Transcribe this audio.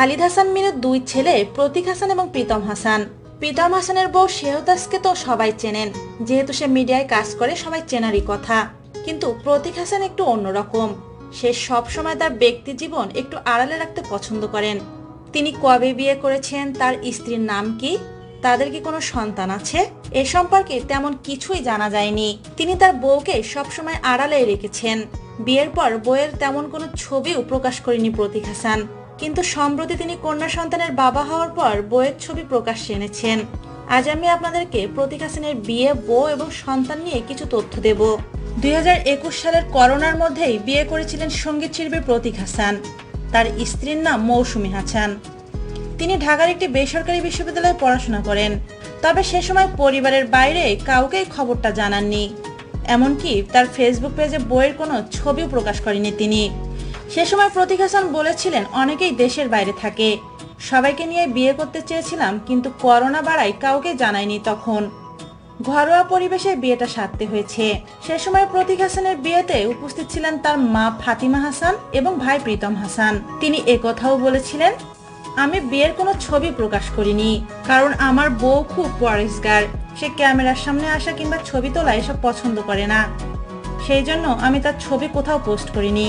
খালিদ হাসান মিনুর দুই ছেলে, প্রতীক হাসান এবং প্রীতম হাসান। প্রীতম হাসানের বউ শেহতাজকে তো সবাই চেনেন। যেহেতু সে মিডিয়ায় কাজ করে, সবাই চেনারই কথা। কিন্তু প্রতীক হাসান একটু অন্যরকম। সে সব সময় তার ব্যক্তি জীবন একটু আড়ালে রাখতে পছন্দ করেন। তিনি কবে বিয়ে করেছেন, তার স্ত্রীর নাম কি, তাদের কি কোনো সন্তান আছে? এ সম্পর্কে তেমন কিছুই জানা যায়নি। তিনি তার বউকে সবসময় আড়ালে রেখেছেন। বিয়ের পর বইয়ের তেমন কোনো ছবিও প্রকাশ করেনি প্রতীক হাসান। কিন্তু সম্প্রতি তিনি কন্যা সন্তানের বাবা হওয়ার পর বইয়ের ছবি প্রকাশ্যে এনেছেন। আজ আমি আপনাদেরকে প্রতীক হাসানের বিয়ে, বউ এবং সন্তান নিয়ে কিছু তথ্য দেব। দুই হাজার একুশ সালের করোনার মধ্যেই বিয়ে করেছিলেন সংগীত শিল্পী প্রতীক হাসান। তার স্ত্রীর নাম মৌসুমী হাসান। তিনি ঢাকার একটি বেসরকারি বিশ্ববিদ্যালয়ে পড়াশোনা করেন। তবে সে সময় পরিবারের বাইরে কাউকেই খবরটা জানাননি। এমনকি তার ফেসবুক পেজে বইয়ের কোনো ছবিও প্রকাশ করেনি তিনি। সে সময় প্রতীক হাসান বলেছিলেন, অনেকেই দেশের বাইরে থাকে। সবাইকে নিয়ে বিয়ে করতে চেয়েছিলাম, কিন্তু করোনা বাড়ায় কাউকে জানায়নি তখন। ঘরোয়া পরিবেশে বিয়েটা সারতে হয়েছে। সে সময় প্রতীক হাসানের বিয়েতে উপস্থিত ছিলেন তার মা ফাতিমা হাসান এবং ভাই প্রীতম হাসান। তিনি একথাও বলেছিলেন, আমি বিয়ের কোনো ছবি প্রকাশ করিনি, কারণ আমার বউ খুব পরিষ্কার সে ক্যামেরার সামনে আসা কিংবা ছবি তোলা এসব পছন্দ করে না। সেই জন্য আমি তার ছবি কোথাও পোস্ট করিনি।